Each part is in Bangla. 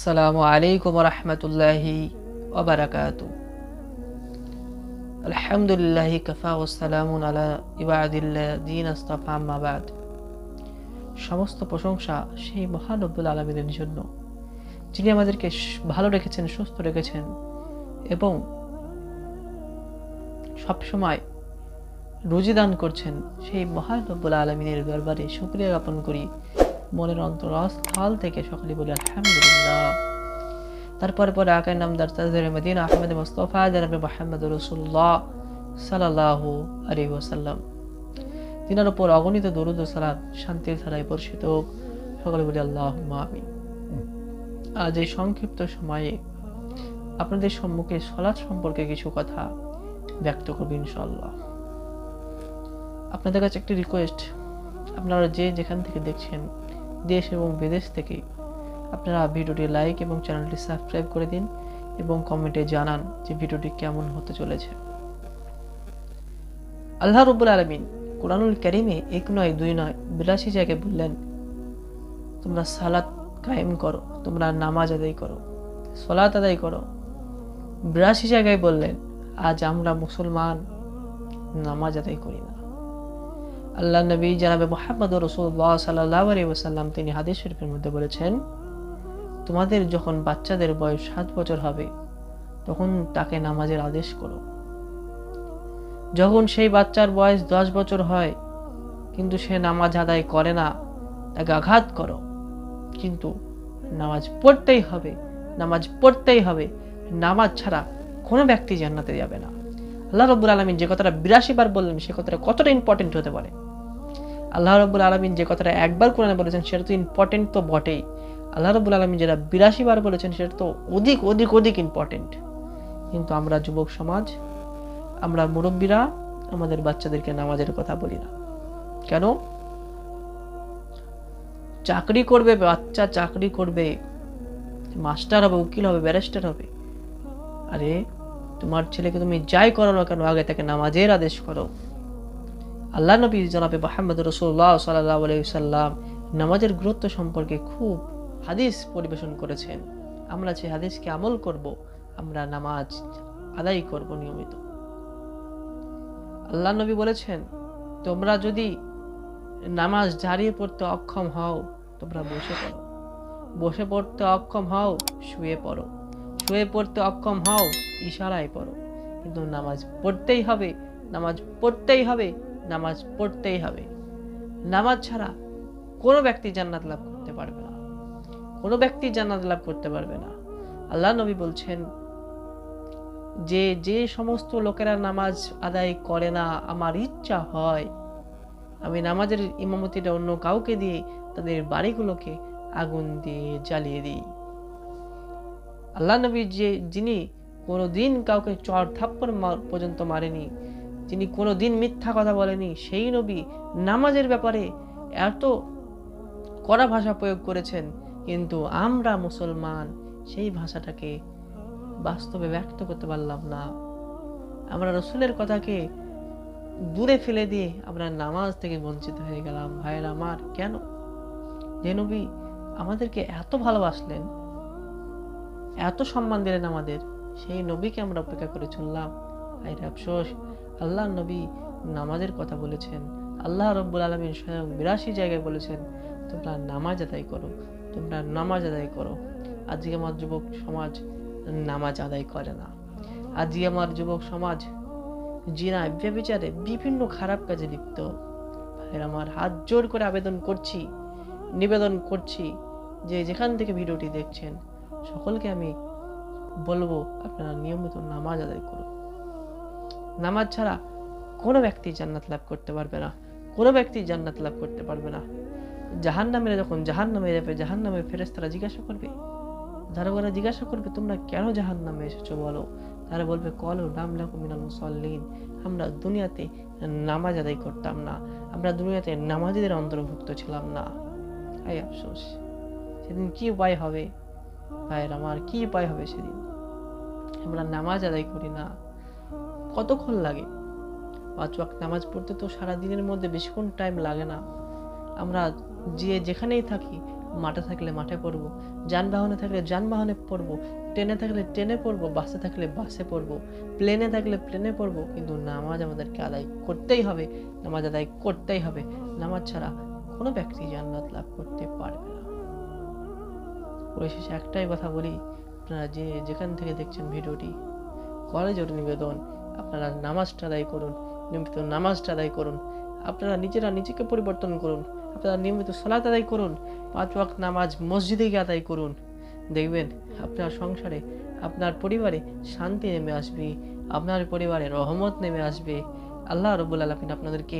আসসালামু আলাইকুম রহমতুল্লাহি ওবরাকাতু আলহামদুলিল্লাহি কফা আম্মাবাদ সমস্ত প্রশংসা সেই মহানব্বুল আলমিনের জন্য, যিনি আমাদেরকে ভালো রেখেছেন, সুস্থ রেখেছেন এবং সবসময় রুজি দান করছেন, সেই মহানব্বুল আলমিনের দরবারে শুক্রিয়া জ্ঞাপন করি। মনের অন্তরস্থল থেকে সকলে বলি, আলহামদুলিল্লাহ। তারপরে পরে আকার নামদার তাজদের মদিন, আহমেদ মোস্তফা, জানাবে মোহাম্মদ রসুল্লাহ সাল্লাহ আলী ওসাল্লাম তিনার উপর অগণিত দরুদ ও সালাত, শান্তির ধারায় বর্ষিত হোক। সকলে বলি আল্লাহ আমিন। আজ এই সংক্ষিপ্ত সময়ে আপনাদের সম্মুখে সলাদ সম্পর্কে কিছু কথা ব্যক্ত করব ইনশাল্লাহ আপনাদের কাছে একটি রিকোয়েস্ট আপনারা যে যেখান থেকে দেখছেন দেশ এবং বিদেশ থেকে। আপনারা ভিডিওটি লাইক এবং চ্যানেলটি সাবস্ক্রাইব করে দিন এবং কমেন্টে জানান যে ভিডিওটি কেমন হতে চলেছে। আল্লাহ রব্বুল আলমিন কোরআনুল করিমে এক নয়, দুই নয় বিরাশি জায়গায় বললেন, তোমরা সালাত কায়েম করো, তোমরা নামাজ আদায় করো সলাত আদায় করো। বিরাশি জায়গায় বললেন, আজ আমরা মুসলমান, নামাজ আদায় করি না। আল্লাহ নবী জানাবে মোহাম্মদ রসুল্লাহ সাল্লাহ আলী ওসাল্লাম তিনি হাদিস শরীফের মধ্যে বলেছেন, তোমাদের যখন বাচ্চাদের বয়স সাত বছর হবে, তখন তাকে নামাজের আদেশ করো। যখন সেই বাচ্চার বয়স দশ বছর হয়, কিন্তু সে নামাজ আদায় করে না, তাকে আঘাত করো। কিন্তু নামাজ পড়তেই হবে, নামাজ পড়তেই হবে। নামাজ ছাড়া কোনো ব্যক্তি জান্নাতে যাবে না। আল্লাহ রব্বুল আলমিন যে কথাটা বিরাশি বার বললেন, সে কথাটা কতটা ইম্পর্টেন্ট হতে পারে? আল্লাহ রব্বুল আলমিন যে কথাটা একবার কোরআনে বলেছেন, সেটা তো ইম্পর্টেন্ট তো বটেই। আল্লাহ রব্বুল আলমিন যেটা বিরাশি বার বলেছেন, সেটা তো অধিক অধিক অধিক ইম্পর্টেন্ট কিন্তু আমরা যুবক সমাজ, আমরা মুরব্বীরা, আমাদের বাচ্চাদেরকে নামাজের কথা বলি না। কেন? চাকরি করবে, বাচ্চা চাকরি করবে, মাস্টার হবে, উকিল হবে, ব্যারিস্টার হবে। আরে তোমার ছেলেকে তুমি যাই করো না কেন, আগে তাকে নামাজের আদেশ করো। আল্লাহ নবী জনাবে মোহাম্মদ রসুল্লাহ সাল্লাহ সাল্লাম নামাজের গুরুত্ব সম্পর্কে খুব হাদিস পরিবেশন করেছেন। আমরা যে হাদিসকে আমল করব, আমরা নামাজ আদায় করব নিয়মিত। আল্লাহ নবী বলেছেন, তোমরা যদি নামাজ জারিয়ে পড়তে অক্ষম হও, তোমরা বসে পড়ো। বসে পড়তে অক্ষম হও, শুয়ে পড়ো। শুয়ে পড়তে অক্ষম হও, ইশারায় পড়ো। কিন্তু নামাজ পড়তেই হবে, নামাজ পড়তেই হবে, নামাজ পড়তেই হবে। নামাজ ছাড়া কোনো ব্যক্তি জান্নাত লাভ করতে পারবে না। কোনো ব্যক্তি জান্নাত লাভ করতে পারবে না। আল্লাহ নবী বলছেন, যে যে সমস্ত লোকেরা নামাজ আদায় করে না, আমার ইচ্ছা হয়, আমি নামাজের ইমামতিটা অন্য কাউকে দিয়ে তাদের বাড়িগুলোকে আগুন দিয়ে জ্বালিয়ে দিই। আল্লাহ নবী যে যিনি কোনো দিন কাউকে চর থাপ্পড় পর্যন্ত মারেনি, যিনি কোনো দিন মিথ্যা কথা বলেনি, সেই নবী নামাজের ব্যাপারে এত কড়া ভাষা প্রয়োগ করেছেন। কিন্তু আমরা মুসলমান সেই ভাষাটাকে বাস্তবে ব্যক্ত করতে পারলাম না। আমরা রসুলের কথাকে দূরে ফেলে দিয়ে আমরা নামাজ থেকে বঞ্চিত হয়ে গেলাম। ভাইয়ের, আমার কেন? যে নবী আমাদেরকে এত ভালোবাসলেন এত সম্মান দিলেন আমাদের। সেই নবীকে আমরা অপেক্ষা করে চললাম। আইরে আফসোস, আল্লাহ নবী নামাজের কথা বলেছেন। আল্লাহ রব্বুল আলমিন স্বয়ং বিরাশি জায়গায় বলেছেন, তোমরা নামাজ আদায় করো, তোমরা নামাজ আদায় করো। আজকে আমার যুবক সমাজ নামাজ আদায় করে না। আজকে আমার যুবক সমাজ জিনা ব্যবিচারে বিভিন্ন খারাপ কাজে লিপ্ত। ভাইয়ের আমার হাত জোর করে আবেদন করছি, নিবেদন করছি যে যেখান থেকে ভিডিওটি দেখছেন সকলকে আমি বলব, আপনারা নিয়মিত নামাজ আদায় করুন। নামাজ ছাড়া কোনো ব্যক্তি জান্নাত লাভ করতে পারবে না, কোনো ব্যক্তি জান্নাত লাভ করতে পারবে না। জাহান নামের যখন জাহান নামে যাবে জাহান নামের ফেরেস্তারা জিজ্ঞাসা করবে, দারোগারা জিজ্ঞাসা করবে, তোমরা কেন জাহান নামে এসেছ? বলো। তারা বলবে, কলো নাম লাখু মিনাল মুসল্লিন। আমরা দুনিয়াতে নামাজ আদায় করতাম না। আমরা দুনিয়াতে নামাজিদের অন্তর্ভুক্ত ছিলাম না। এই আফসোস। সেদিন কি উপায় হবে? ভাইয়ের আমার কি উপায় হবে সেদিন? আমরা নামাজ আদায় করি না। কতক্ষণ লাগে? পাঁচ ওয়াক্ত নামাজ পড়তে তো সারা দিনের মধ্যে বেশিক্ষণ টাইম লাগে না। আমরা যে যেখানেই থাকি, মাঠে থাকলে মাঠে পড়ব, যানবাহনে থাকলে যানবাহনে পড়ব, ট্রেনে থাকলে ট্রেনে পড়ব, বাসে থাকলে বাসে পড়ব প্লেনে থাকলে প্লেনে পড়ব, কিন্তু নামাজ আমাদেরকে আদায় করতেই হবে, নামাজ আদায় করতেই হবে। নামাজ ছাড়া কোনো ব্যক্তি জান্নাত লাভ করতে পারবে না। পরিশেষে একটাই কথা বলি, আপনারা যে যেখান থেকে দেখছেন ভিডিওটি কলেজের নিবেদন, আপনারা নামাজটা আদায় করুন, নিয়মিত নামাজটা আদায় করুন, আপনারা নিজেরা নিজেকে পরিবর্তন করুন, আপনারা নিয়মিত সালাত আদায় করুন, পাঁচ ওয়াক্ত নামাজ মসজিদে গিয়ে আদায় করুন। দেখবেন আপনার সংসারে, আপনার পরিবারে শান্তি নেমে আসবে, আপনার পরিবারে রহমত নেমে আসবে। আল্লাহ রব্বুল আলমিন আপনাদেরকে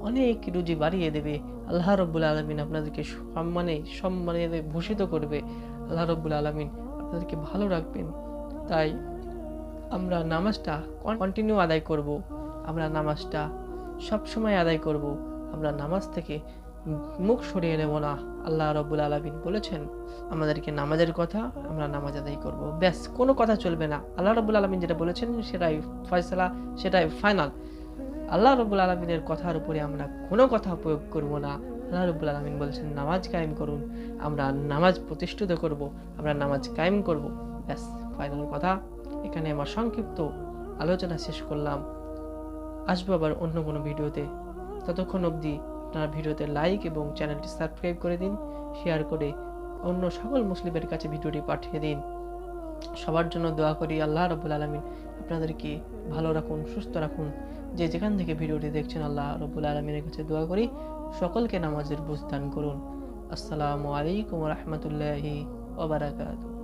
অনেক রুজি বাড়িয়ে দেবে। আল্লাহ রব্বুল আলমিন আপনাদেরকে সম্মানে সম্মানে ভূষিত করবে। আল্লাহ রব্বুল আলমিন আপনাদেরকে ভালো রাখবেন। তাই আমরা নামাজটা কন্টিনিউ আদায় করব। আমরা নামাজটা সব সময় আদায় করব। আমরা নামাজ থেকে মুখ সরিয়ে নেব না, আল্লাহ রব্বুল আলমিন বলেছেন। আমাদেরকে নামাজের কথা আমরা নামাজ আদায় করব। ব্যাস, কোনো কথা চলবে না। আল্লাহ রব্বুল আলমিন যেটা বলেছেন সেটাই ফয়সলা, সেটাই ফাইনাল আল্লাহ রব্বুল আলমিনের কথার উপরে আমরা কোনো কথা প্রয়োগ করব না। আল্লাহ রব্বুল আলমিন বলেছেন, নামাজ কায়েম করুন, আমরা নামাজ প্রতিষ্ঠিত করব, আমরা নামাজ কায়েম করব। ব্যাস ফাইনাল কথা। এখানে আমার সংক্ষিপ্ত আলোচনা শেষ করলাম। আসব আবার অন্য কোনো ভিডিওতে। ততক্ষণ অবধি আপনারা ভিডিওতে লাইক এবং চ্যানেলটি সাবস্ক্রাইব করে দিন শেয়ার করে অন্য সকল মুসলিমের কাছে ভিডিওটি পাঠিয়ে দিন। সবার জন্য দোয়া করি আল্লাহ রব্বুল আলমিন আপনাদেরকে ভালো রাখুন, সুস্থ রাখুন। যে যেখান থেকে ভিডিওটি দেখছেন, আল্লাহ রবুল আলমিনের কাছে দোয়া করি, সকলকে নামাজের বুঝদান করুন। আসসালামু আলাইকুম রহমতুল্লাহি ওবরাকাতু